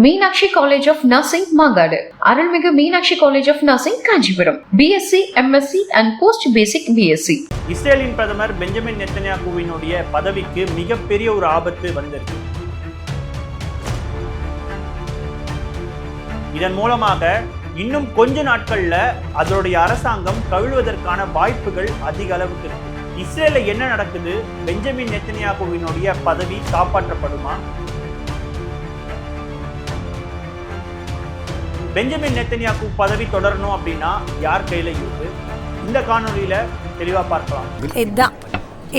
Meenakshi college of nursing Mangadu. அருள்மிகு Meenakshi college of nursing Kanchipuram. BSc MSc and post basic BSc இஸ்ரேலின் பிரதமர் Benjamin நெத்தன்யாகுவினுடைய பதவிக்கு மிகப்பெரிய ஒரு ஆபத்து வந்திருக்கு. இதன் மூலமாக இன்னும் கொஞ்ச நாட்கள்ல அதனுடைய அரசாங்கம் கவிழ்வதற்கான வாய்ப்புகள் அதிக அளவுக்கு இருக்கு. இஸ்ரேல என்ன நடக்குது? பெஞ்சமின் நெத்தன்யாகுவினுடைய பதவி காப்பாற்றப்படுமா? பெஞ்சமின் நெத்தன்யாகு பதவி தொடரணும் அப்படின்னா யார் கையில இருக்கு இந்த காணொளியில தெளிவா பார்க்கலாம். இதுதான்.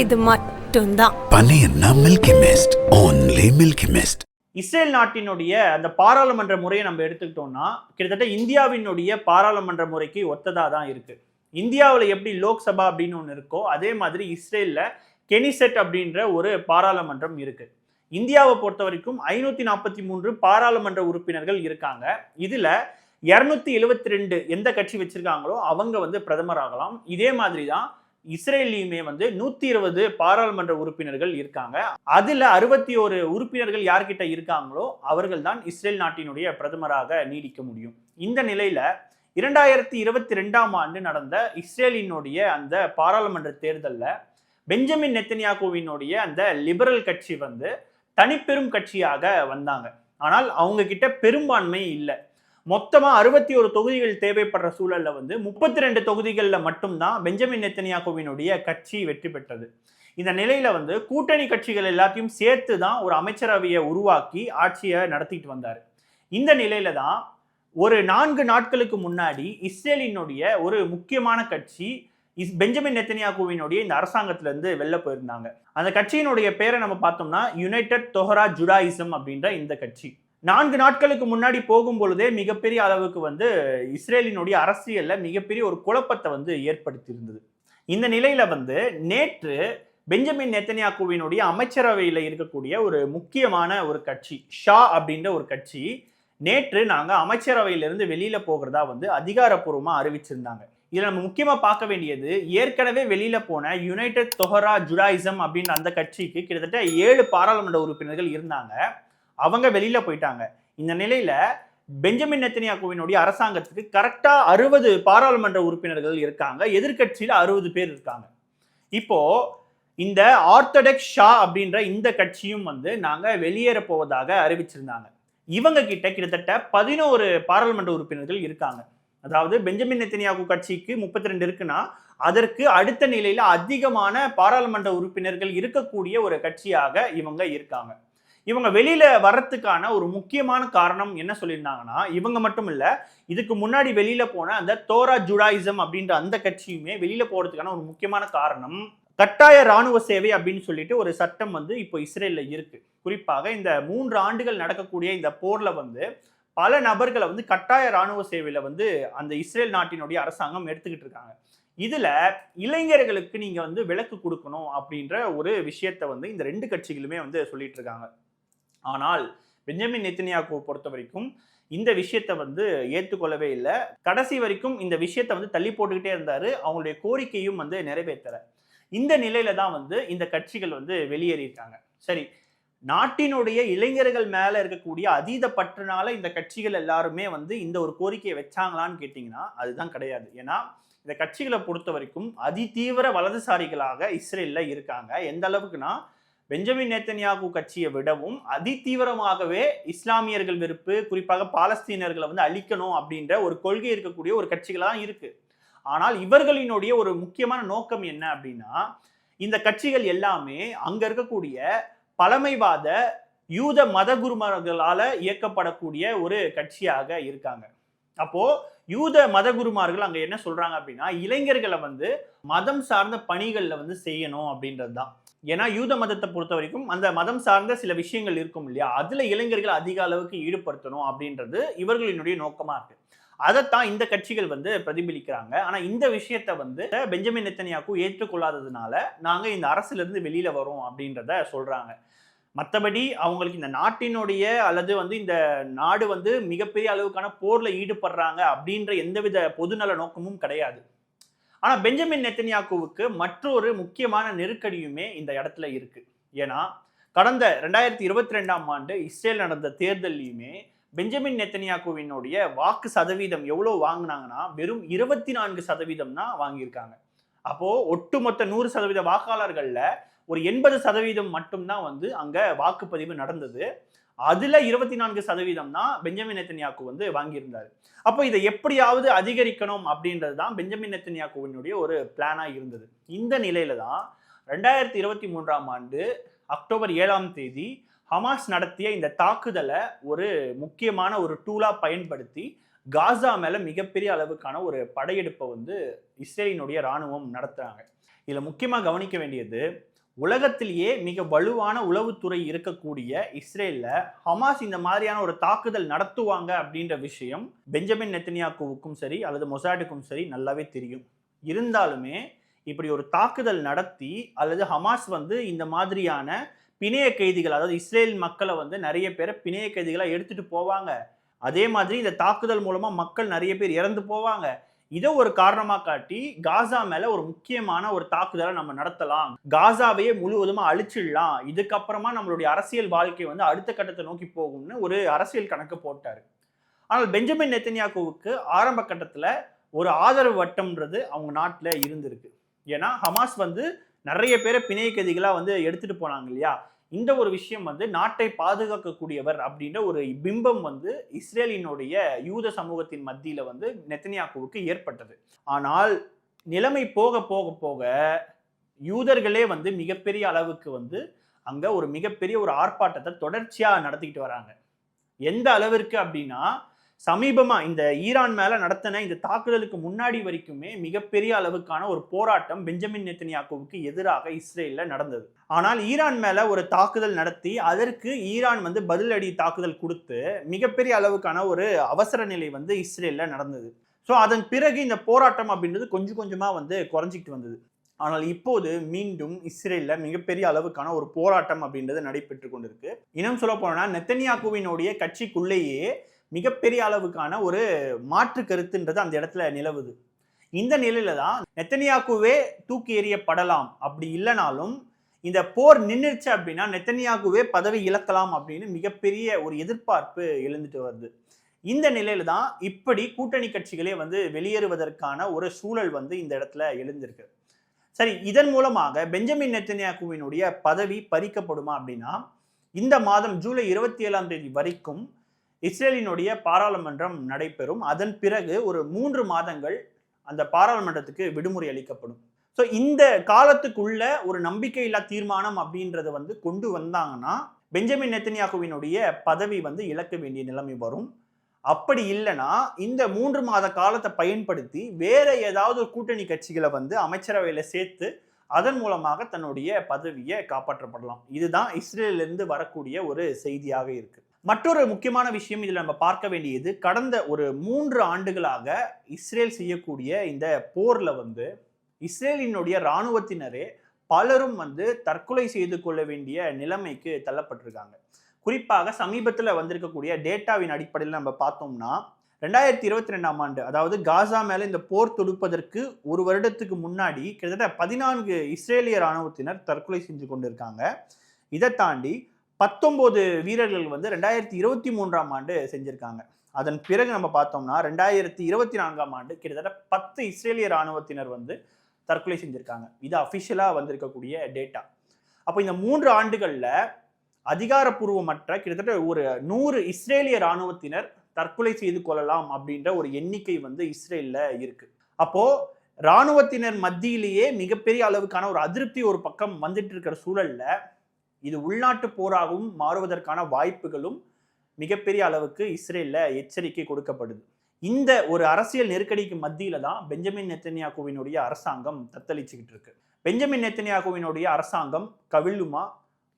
இது மட்டும்தான். பனையன்னா milky mist only milky mist Israel நாட்டினுடைய அந்த பாராளுமன்ற முறையை நம்ம எடுத்துக்கிட்டோம்னா கிட்டத்தட்ட இந்தியாவினுடைய பாராளுமன்ற முறைக்கு ஒத்ததாக தான் இருக்கு. இந்தியாவில் எப்படி லோக்சபா அப்படின்னு ஒன்று இருக்கோ அதே மாதிரி இஸ்ரேலில் கெனிசெட் அப்படின்ற ஒரு பாராளுமன்றம் இருக்கு. இந்தியாவை பொறுத்த வரைக்கும் ஐநூற்றி நாற்பத்தி மூன்று பாராளுமன்ற உறுப்பினர்கள் இருக்காங்க. இதில் இரநூத்தி எழுபத்தி ரெண்டு எந்த கட்சி வச்சிருக்காங்களோ அவங்க வந்து பிரதமர் ஆகலாம். இதே மாதிரி தான் இஸ்ரேல்லையுமே வந்து நூற்றி இருபது பாராளுமன்ற உறுப்பினர்கள் இருக்காங்க. அதில் அறுபத்தி ஒரு உறுப்பினர்கள் யார்கிட்ட இருக்காங்களோ அவர்கள் தான் இஸ்ரேல் நாட்டினுடைய பிரதமராக நீடிக்க முடியும். இந்த நிலையில் இரண்டாயிரத்தி இருபத்தி ரெண்டாம் ஆண்டு நடந்த இஸ்ரேலினுடைய அந்த பாராளுமன்ற தேர்தலில் பெஞ்சமின் நெத்தனியாகோவினுடைய அந்த லிபரல் கட்சி வந்து தனிப்பெரும் கட்சியாக வந்தாங்க. ஆனால் அவங்க கிட்ட பெரும்பான்மை இல்லை. மொத்தமாக அறுபத்தி ஒரு தொகுதிகள் தேவைப்படுற சூழலில் வந்து முப்பத்தி ரெண்டு தொகுதிகளில் மட்டும்தான் பெஞ்சமின் நெத்தனியாகோவினுடைய கட்சி வெற்றி பெற்றது. இந்த நிலையில வந்து கூட்டணி கட்சிகள் எல்லாத்தையும் சேர்த்து தான் ஒரு அமைச்சரவையை உருவாக்கி ஆட்சியை நடத்திட்டு வந்தார். இந்த நிலையில தான் ஒரு நான்கு நாட்களுக்கு முன்னாடி இஸ்ரேலினுடைய ஒரு முக்கியமான கட்சி இஸ் பெஞ்சமின் நெத்தனியாகுவினுடைய இந்த அரசாங்கத்துலேருந்து வெளில போயிருந்தாங்க. அந்த கட்சியினுடைய பேரை நம்ம பார்த்தோம்னா யுனைடெட் தொஹரா ஜுடாயிசம் அப்படின்ற இந்த கட்சி. நான்கு நாட்களுக்கு முன்னாடி போகும் பொழுதே மிகப்பெரிய அளவுக்கு வந்து இஸ்ரேலினுடைய அரசியலில் மிகப்பெரிய ஒரு குழப்பத்தை வந்து ஏற்படுத்தியிருந்தது. இந்த நிலையில வந்து நேற்று பெஞ்சமின் நெத்தனியாக்குவினுடைய அமைச்சரவையில் இருக்கக்கூடிய ஒரு முக்கியமான ஒரு கட்சி ஷா அப்படின்ற ஒரு கட்சி நேற்று நாங்கள் அமைச்சரவையிலிருந்து வெளியில போகிறதா வந்து அதிகாரப்பூர்வமாக அறிவிச்சிருந்தாங்க. இதில் நம்ம முக்கியமாக பார்க்க வேண்டியது ஏற்கனவே வெளியில் போன யுனைடெட் தொஹரா ஜுடாயிசம் அப்படின்ற அந்த கட்சிக்கு கிட்டத்தட்ட ஏழு பாராளுமன்ற உறுப்பினர்கள் இருந்தாங்க. அவங்க வெளியில் போயிட்டாங்க. இந்த நிலையில் பெஞ்சமின் நெத்தனியாக்குவினுடைய அரசாங்கத்துக்கு கரெக்டாக அறுபது பாராளுமன்ற உறுப்பினர்கள் இருக்காங்க. எதிர்கட்சியில் அறுபது பேர் இருக்காங்க. இப்போ இந்த ஆர்த்தடெக்ஸ் ஷா அப்படின்ற இந்த கட்சியும் வந்து நாங்கள் வெளியேற போவதாக அறிவிச்சிருந்தாங்க. இவங்க கிட்ட கிட்டத்தட்ட பதினோரு பாராளுமன்ற உறுப்பினர்கள் இருக்காங்க. அதாவது பெஞ்சமின் நெத்தனியாகு கட்சிக்கு முப்பத்தி ரெண்டு இருக்குன்னா அதற்கு அடுத்த நிலையில அதிகமான பாராளுமன்ற உறுப்பினர்கள் இருக்கக்கூடிய ஒரு கட்சியாக இவங்க இருக்காங்க. இவங்க வெளியில வர்றதுக்கான ஒரு முக்கியமான காரணம் என்ன சொல்லியிருந்தாங்கன்னா இவங்க மட்டும் இல்ல இதுக்கு முன்னாடி வெளியில போன அந்த தோரா ஜுடாயிசம் அப்படின்ற அந்த கட்சியுமே வெளியில போறதுக்கான ஒரு முக்கியமான காரணம் கட்டாய ராணுவ சேவை அப்படின்னு சொல்லிட்டு ஒரு சட்டம் வந்து இப்போ இஸ்ரேல்ல இருக்கு. குறிப்பாக இந்த மூன்று ஆண்டுகள் நடக்கக்கூடிய இந்த போர்ல வந்து பல நபர்களை வந்து கட்டாய ராணுவ சேவையில் வந்து அந்த இஸ்ரேல் நாட்டினுடைய அரசாங்கம் எடுத்துக்கிட்டு இருக்காங்க. இதில் இளைஞர்களுக்கு நீங்கள் வந்து விலக்கு கொடுக்கணும் அப்படின்ற ஒரு விஷயத்தை வந்து இந்த ரெண்டு கட்சிகளுமே வந்து சொல்லிட்டு இருக்காங்க. ஆனால் பெஞ்சமின் நெத்தினியாக்குவை பொறுத்த வரைக்கும் இந்த விஷயத்தை வந்து ஏற்றுக்கொள்ளவே இல்லை. கடைசி வரைக்கும் இந்த விஷயத்தை வந்து தள்ளி போட்டுக்கிட்டே இருந்தார். அவங்களுடைய கோரிக்கையும் வந்து நிறைவேற்றலை இந்த நிலையில தான் வந்து இந்த கட்சிகள் வந்து வெளியேறியிருக்காங்க. சரி நாட்டினுடைய இளைஞர்கள் மேல இருக்கக்கூடிய அதீத பற்றுனால இந்த கட்சிகள் எல்லாருமே வந்து இந்த ஒரு கோரிக்கையை வச்சாங்களான்னு கேட்டிங்கன்னா அதுதான் கிடையாது. ஏன்னா இந்த கட்சிகளை பொறுத்த வரைக்கும் அதிதீவிர வலதுசாரிகளாக இஸ்ரேல்ல இருக்காங்க. எந்த அளவுக்குன்னா பெஞ்சமின் நேத்தன்யாகு கட்சியை விடவும் அதிதீவிரமாகவே இஸ்லாமியர்கள் வெறுப்பு குறிப்பாக பாலஸ்தீனர்களை வந்து அழிக்கணும் அப்படின்ற ஒரு கொள்கை இருக்கக்கூடிய ஒரு கட்சிகளாக இருக்கு. ஆனால் இவர்களினுடைய ஒரு முக்கியமான நோக்கம் என்ன அப்படின்னா இந்த கட்சிகள் எல்லாமே அங்க இருக்கக்கூடிய பழமைவாத யூத மத குருமார்களால் இயக்கப்படக்கூடிய ஒரு கட்சியாக இருக்காங்க. அப்போ யூத மத குருமார்கள் அங்க என்ன சொல்றாங்க அப்படின்னா இளைஞர்களை வந்து மதம் சார்ந்த பணிகள்ல வந்து செய்யணும் அப்படின்றது தான் ஏன்னா யூத மதத்தை பொறுத்த வரைக்கும் அந்த மதம் சார்ந்த சில விஷயங்கள் இருக்கும் இல்லையா? அதுல இளைஞர்கள் அதிக அளவுக்கு ஈடுபடுத்தணும் அப்படின்றது இவர்களினுடைய நோக்கமா இருக்கு. அதைத்தான் இந்த கட்சிகள் வந்து பிரதிபலிக்கிறாங்க. ஆனால் இந்த விஷயத்த வந்து பெஞ்சமின் நெத்தனியாக்கு ஏற்றுக்கொள்ளாததுனால நாங்கள் இந்த அரசுலேருந்து வெளியில் வரோம் அப்படின்றத சொல்கிறாங்க மற்றபடி அவங்களுக்கு இந்த நாட்டினுடைய அல்லது வந்து இந்த நாடு வந்து மிகப்பெரிய அளவுக்கான போரில் ஈடுபடுறாங்க அப்படின்ற எந்தவித பொதுநல நோக்கமும் கிடையாது. ஆனால் பெஞ்சமின் நெத்தனியாக்குவுக்கு மற்றொரு முக்கியமான நெருக்கடியுமே இந்த இடத்துல இருக்குது ஏன்னா கடந்த ரெண்டாயிரத்தி இருபத்தி ரெண்டாம் ஆண்டு இஸ்ரேல் நடந்த தேர்தல்லையுமே பெஞ்சமின் நெத்தனியாக்குவினுடைய வாக்கு சதவீதம் எவ்வளோ வாங்கினாங்கன்னா வெறும் இருபத்தி நான்கு சதவீதம் தான் வாங்கியிருக்காங்க. அப்போது ஒட்டுமொத்த நூறு சதவீத வாக்காளர்களில் ஒரு எண்பது சதவீதம் மட்டும்தான் வந்து அங்கே வாக்குப்பதிவு நடந்தது. அதில் இருபத்தி நான்கு சதவீதம் தான் பெஞ்சமின் நெத்தனியாக்கு வந்து வாங்கியிருந்தார். அப்போ இதை எப்படியாவது அதிகரிக்கணும் அப்படின்றது தான் பெஞ்சமின் நெத்தனியாக்குவினுடைய ஒரு பிளானாக இருந்தது. இந்த நிலையில தான் ரெண்டாயிரத்தி இருபத்தி மூன்றாம் ஆண்டு அக்டோபர் ஏழாம் தேதி ஹமாஸ் நடத்திய இந்த தாக்குதலை ஒரு முக்கியமான ஒரு டூலாக பயன்படுத்தி காசா மேலே மிகப்பெரிய அளவுக்கான ஒரு படையெடுப்பை வந்து இஸ்ரேலினுடைய ராணுவம் நடத்துகிறாங்க இதில் முக்கியமாக கவனிக்க வேண்டியது உலகத்திலேயே மிக வலுவான உளவுத்துறை இருக்கக்கூடிய இஸ்ரேலில் ஹமாஸ் இந்த மாதிரியான ஒரு தாக்குதல் நடத்துவாங்க அப்படின்ற விஷயம் பெஞ்சமின் நெத்தனியாக்குவுக்கும் சரி அல்லது மொசாட்டுக்கும் சரி நல்லாவே தெரியும். இருந்தாலுமே இப்படி ஒரு தாக்குதல் நடத்தி அல்லது ஹமாஸ் வந்து இந்த மாதிரியான பிணைய கைதிகள் அதாவது இஸ்ரேல் மக்களை வந்து நிறைய பேரை பிணைய கைதிகளாக எடுத்துட்டு போவாங்க. அதே மாதிரி இந்த தாக்குதல் மூலமாக மக்கள் நிறைய பேர் இறந்து போவாங்க. இதை ஒரு காரணமாக காட்டி காசா மேலே ஒரு முக்கியமான ஒரு தாக்குதலை நம்ம நடத்தலாம். காசாவையே முழுவதுமாக அழிச்சிடலாம். இதுக்கப்புறமா நம்மளுடைய அரசியல் வாழ்க்கை வந்து அடுத்த கட்டத்தை நோக்கி போகும்னு ஒரு அரசியல் கணக்கு போட்டார். ஆனால் பெஞ்சமின் நெத்தன்யாக்குவுக்கு ஆரம்ப கட்டத்தில் ஒரு ஆதரவு வட்டம்ன்றது அவங்க நாட்டில் இருந்திருக்கு. ஏன்னா ஹமாஸ் வந்து நிறைய பேரை பிணைய கைதிகளாக வந்து எடுத்துகிட்டு போனாங்க இல்லையா? இந்த ஒரு விஷயம் வந்து நாட்டை பாதுகாக்கக்கூடியவர் அப்படின்ற ஒரு பிம்பம் வந்து இஸ்ரேலினுடைய யூத சமூகத்தின் மத்தியில் வந்து நெத்தனியாக்குவுக்கு ஏற்பட்டது. ஆனால் நிலைமை போக போக போக யூதர்களே வந்து மிகப்பெரிய அளவுக்கு வந்து அங்கே ஒரு மிகப்பெரிய ஒரு ஆர்ப்பாட்டத்தை தொடர்ச்சியாக நடத்திக்கிட்டு வராங்க. எந்த அளவிற்கு அப்படின்னா சமீபமா இந்த ஈரான் மேல நடத்தின இந்த தாக்குதலுக்கு முன்னாடி வரைக்குமே மிகப்பெரிய அளவுக்கான ஒரு போராட்டம் பெஞ்சமின் நெத்தனியாக்குவுக்கு எதிராக இஸ்ரேலில் நடந்தது. ஆனால் ஈரான் மேல ஒரு தாக்குதல் நடத்தி அதற்கு ஈரான் வந்து பதிலடி தாக்குதல் கொடுத்து மிகப்பெரிய அளவுக்கான ஒரு அவசர நிலை வந்து இஸ்ரேலில் நடந்தது. ஸோ அதன் பிறகு இந்த போராட்டம் அப்படின்றது கொஞ்சம் கொஞ்சமா வந்து குறைஞ்சிக்கிட்டு வந்தது. ஆனால் இப்போது மீண்டும் இஸ்ரேல்ல மிகப்பெரிய அளவுக்கான ஒரு போராட்டம் அப்படின்றது நடைபெற்று கொண்டிருக்கு. இன்னும் சொல்ல போனா நெத்தனியாக்குவினுடைய கட்சிக்குள்ளேயே மிகப்பெரிய அளவுக்கான ஒரு மாற்று கருத்துன்றது அந்த இடத்துல நிலவுது. இந்த நிலையில தான் நெத்தனியாக்குவே தூக்கி எறியப்படலாம். அப்படி இல்லைனாலும் இந்த போர் நின்றுச்சு அப்படின்னா நெத்தனியாக்குவே பதவி இழக்கலாம் அப்படின்னு மிகப்பெரிய ஒரு எதிர்பார்ப்பு எழுந்துட்டு வருது. இந்த நிலையில தான் இப்படி கூட்டணி கட்சிகளே வந்து வெளியேறுவதற்கான ஒரு சூழல் வந்து இந்த இடத்துல எழுந்திருக்கு. சரி இதன் மூலமாக பெஞ்சமின் நெத்தனியாக்குவினுடைய பதவி பறிக்கப்படுமா அப்படின்னா இந்த மாதம் ஜூலை இருபத்தி ஏழாம் தேதி வரைக்கும் இஸ்ரேலினுடைய பாராளுமன்றம் நடைபெறும். அதன் பிறகு ஒரு மூன்று மாதங்கள் அந்த பாராளுமன்றத்துக்கு விடுமுறை அளிக்கப்படும். ஸோ இந்த காலத்துக்குள்ள ஒரு நம்பிக்கையில்லா தீர்மானம் அப்படின்றத வந்து கொண்டு வந்தாங்கன்னா பெஞ்சமின் நெத்தனியாகுவினுடைய பதவி வந்து இழக்க வேண்டிய நிலைமை வரும். அப்படி இல்லைன்னா இந்த மூன்று மாத காலத்தை பயன்படுத்தி வேற ஏதாவது ஒரு கூட்டணி கட்சிகளை வந்து அமைச்சரவையில் சேர்த்து அதன் மூலமாக தன்னுடைய பதவியை காப்பாற்றப்படலாம். இதுதான் இஸ்ரேலிருந்து வரக்கூடிய ஒரு செய்தியாக இருக்குது மற்றொரு முக்கியமான விஷயம் இதில் நம்ம பார்க்க வேண்டியது கடந்த ஒரு மூன்று ஆண்டுகளாக இஸ்ரேல் செய்யக்கூடிய இந்த போரில் வந்து இஸ்ரேலினுடைய இராணுவத்தினரே பலரும் வந்து தற்கொலை செய்து கொள்ள வேண்டிய நிலைமைக்கு தள்ளப்பட்டிருக்காங்க. குறிப்பாக சமீபத்தில் வந்திருக்கக்கூடிய டேட்டாவின் அடிப்படையில் நம்ம பார்த்தோம்னா ரெண்டாயிரத்தி இருபத்தி ரெண்டாம் ஆண்டு அதாவது காசா மேலே இந்த போர் தொடுப்பதற்கு ஒரு வருடத்துக்கு முன்னாடி கிட்டத்தட்ட பதினான்கு இஸ்ரேலிய இராணுவத்தினர் தற்கொலை செஞ்சு கொண்டிருக்காங்க. இதை தாண்டி பத்தொம்போது வீரர்கள் வந்து ரெண்டாயிரத்தி இருபத்தி மூன்றாம் ஆண்டு செஞ்சுருக்காங்க. அதன் பிறகு நம்ம பார்த்தோம்னா ரெண்டாயிரத்தி இருபத்தி நான்காம் ஆண்டு கிட்டத்தட்ட பத்து இஸ்ரேலிய இராணுவத்தினர் வந்து தற்கொலை செஞ்சுருக்காங்க. இது அஃபிஷியலாக வந்திருக்கக்கூடிய டேட்டா அப்போ இந்த மூன்று ஆண்டுகளில் அதிகாரப்பூர்வமற்ற கிட்டத்தட்ட ஒரு நூறு இஸ்ரேலிய இராணுவத்தினர் தற்கொலை செய்து கொள்ளலாம் அப்படின்ற ஒரு எண்ணிக்கை வந்து இஸ்ரேலில் இருக்குது அப்போது இராணுவத்தினர் மத்தியிலேயே மிகப்பெரிய அளவுக்கான ஒரு அதிருப்தி ஒரு பக்கம் வந்துட்டு இருக்கிற சூழலில் இது உள்நாட்டு போராகவும் மாறுவதற்கான வாய்ப்புகளும் மிகப்பெரிய அளவுக்கு இஸ்ரேல்ல எச்சரிக்கை கொடுக்கப்படுது. இந்த ஒரு அரசியல் நெருக்கடிக்கு மத்தியில தான் பெஞ்சமின் நெத்தன்யாகுவினுடைய அரசாங்கம் தத்தளிச்சுக்கிட்டு இருக்கு. பெஞ்சமின் நெத்தன்யாகுவினுடைய அரசாங்கம் கவிழுமா?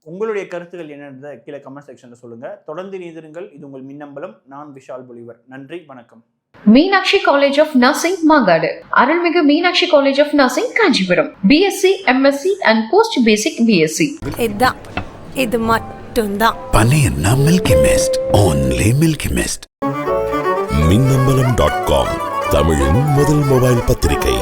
உங்களுடைய கருத்துக்கள் என்னன்றதை கீழே கமெண்ட் செக்ஷன்ல சொல்லுங்க. தொடர்ந்து நீதிருங்கள் இது உங்கள் மின்னம்பலம். நான் விஷால் பொலிவர். நன்றி. வணக்கம். Meenakshi college of nursing Mangadu. அருள்மிகு Meenakshi college of nursing Kanchipuram. BSc MSc and post basic BSc இதான் இது மட்டும்தான். பனையன்னா milky mist only milky mist Minnambalam dot com தமிழின் முதல் மொபைல் பத்திரிகை.